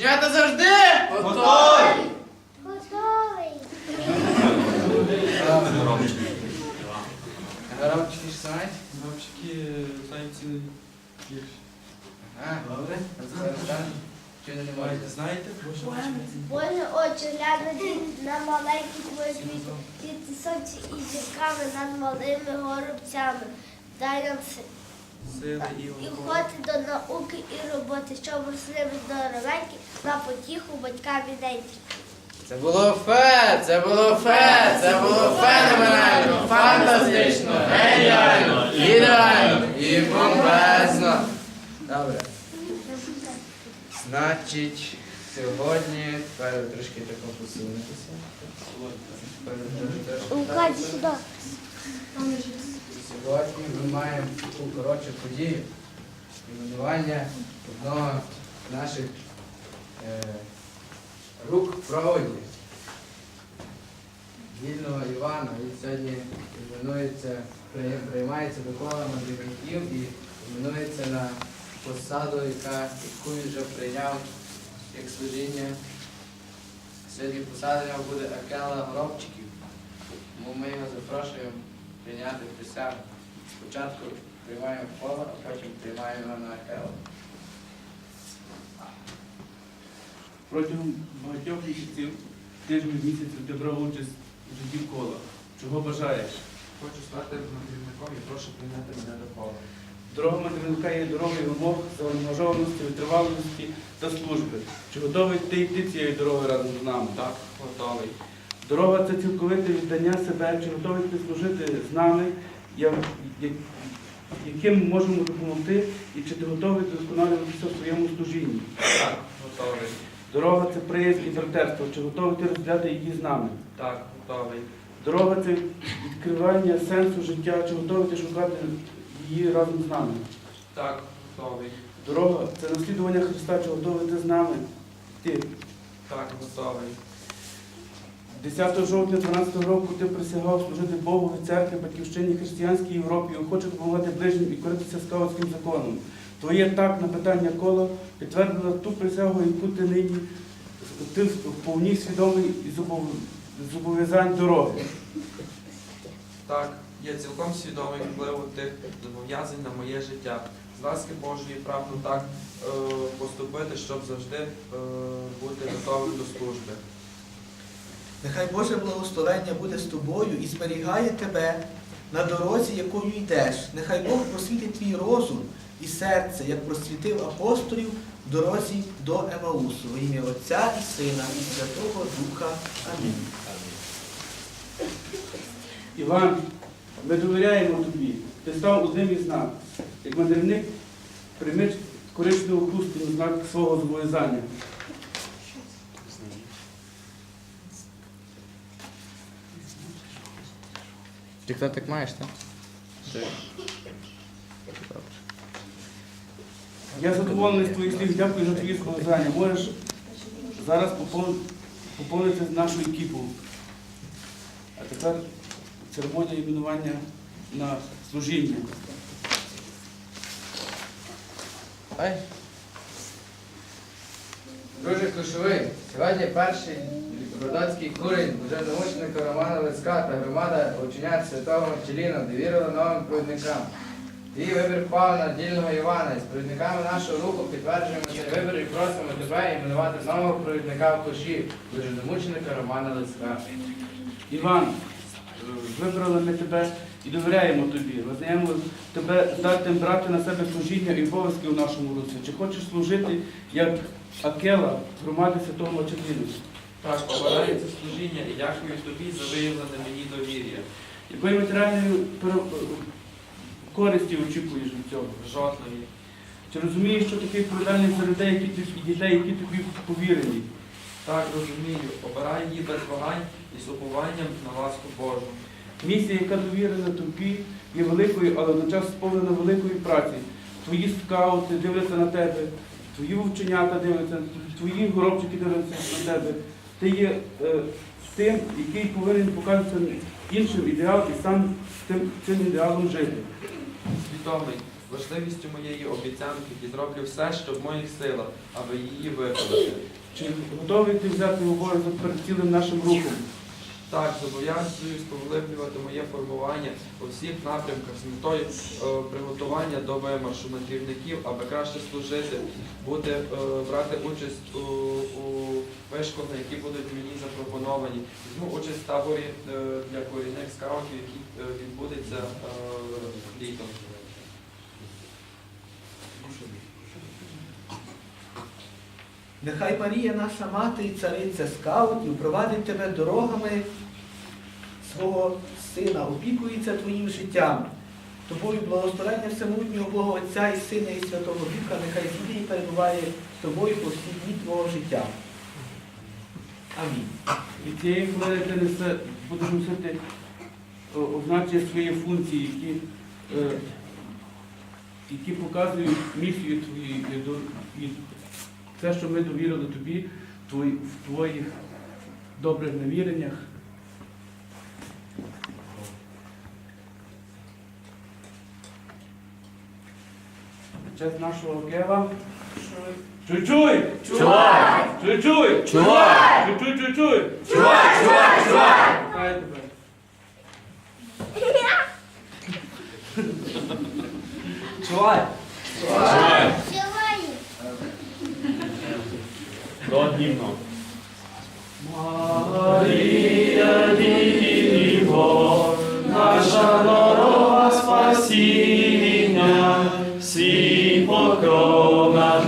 Ученята завжди Готові! Готовий. Горобчики ж знають? Горобчики знають цілий вірш. А, добре. Чи не можете? знаєте? Боже очі глянути на маленькі твої світи сонці і зірками над малими горобцями. Дай нам си- Сили і ходи до науки і роботи, щоб росли здоровенькі на потіху батькам і неньки. Це було фе, це було фе, це було феноменально, фантастично, геніально, ідеально і бомбезно. Добре. Значить, сьогодні тепер трошки тако посунутися. Тепер трошки- трошки так. сюди. Ми маємо таку коротшу подію. Іменування одного з наших е, рук проводів. Вільного Івана. Він сьогодні іменується, приймається до кола мандрівників і іменується на посаду, яка, яку він вже прийняв як служіння. Сьогодні посада в нього буде Акела Горобчиків. Тому ми його запрошуємо прийняти присягу. Спочатку приймаємо коло, а потім приймаємо на Акела. Протягом багатьох місяців, тижнів місяців ти брав участь у житті кола. Чого бажаєш? Хочу стати мандрівником і прошу прийняти мене до кола. Дорога мандрівника є дорогою вимог, заангажованості, витривалості та служби. Чи готовий ти йти цією дорогою разом з нами? Так, готовий. Дорога це цілковите віддання себе, чи готовий ти служити з нами, я- яким ми можемо допомогти, і чи ти готовий досконалюватися в своєму служінні? Так, готовий. Дорога це приязнь і братерство, чи готовий ти розділяти її з нами? Так, готовий. Дорога це відкривання сенсу життя, чи готовий ти шукати її разом з нами? Так, готовий. Дорога це наслідування Христа, чи готовий ти з нами? Ти. Так, готовий. 10 жовтня 12 року ти присягав служити Богу в церкві, батьківщині християнській Європі, охоче допомагати ближнім і коритися скаутським законом. Твоє так на питання кола підтвердило ту присягу, яку ти нині ти вповні свідомий і зобов'язань дороги. Так, я цілком свідомий впливу тих зобов'язань на моє життя. З ласки Божої прагну так е, поступити, щоб завжди е, бути готовим до служби. Нехай Боже благословення буде з тобою і зберігає тебе на дорозі, якою йдеш. Нехай Бог просвітить твій розум і серце, як просвітив апостолів в дорозі до Емаусу. В ім'я Отця і Сина, і Святого Духа. Амінь. Іван, ми довіряємо тобі. Ти став одним із нас. Як мандрівник, прийми коричневу хустку знак свого зобов'язання. Ти так маєш, так? Я задоволений з твоїх слів, дякую за твої зобов'язання. Можеш зараз попов- поповнити нашу екіпу. А тепер церемонія іменування на служіння. Ай. Друже Кошовий, сьогодні перший Бродацький курень, вже научника Романа Леска та громада ученят святого Челіна довірила новим провідникам. Твій вибір впав на дільного Івана. І з провідниками нашого руху підтверджуємо цей вибір і просимо тебе іменувати нового провідника в Коші, дуже домученика Романа Леска. Іван, вибрали ми тебе і довіряємо тобі. Визнаємо тебе здатним брати на себе служіння і обов'язки у нашому руці. Чи хочеш служити як Акела громади Святого Мочетліну? Так, обираю це служіння і дякую тобі за виявлене мені довір'я. Якої матеріальної користі очікуєш від цього? Жодної. Чи розумієш, що таке відповідальність за людей, які і дітей, які тобі повірені? Так, розумію, обираю її без вагань і з на ласку Божу. Місія, яка довірена тобі, є великою, але водночас сповнена великої праці. Твої скаути дивляться на тебе, твої вовченята дивляться, твої горобчики дивляться на тебе. Ти є е, тим, який повинен показувати іншим ідеал і сам тим, цим ідеалом жити. Свідомий, важливістю моєї обіцянки і зроблю все, що в моїх силах, аби її виконати. Чи готовий ти взяти обов'язок перед цілим нашим рухом? Так, зобов'язуюсь поглиблювати моє формування у всіх напрямках з метою е, приготування до вимаршу мандрівників, аби краще служити, бути, е, брати участь у, у вишколах, які будуть мені запропоновані. Візьму участь в таборі е, для корінних скаутів, який е, відбудеться літом. Нехай Марія, наша мати і цариця скаутів, провадить тебе дорогами свого сина, опікується твоїм життям. Тобою благословення всемогутнього Бога Отця і Сина і Святого Духа, нехай зійде і перебуває з тобою по всі дні твого життя. Амінь. Від цієї хвилини ти несе, будеш носити о, означення свої функції, які, е, які показують місію твою і, і те, що ми довірили тобі твої, в твоїх добрих наміреннях. Честь нашого Гева. Чуй-чуй! Чувай! Чуй-чуй! Чувай! Чуй-чуй-чуй! Чувай, чувай, чувай! Хай тебе. Чувай! Чуває. До гімну. Марія Діво, наша дорога спасіння, всі покров на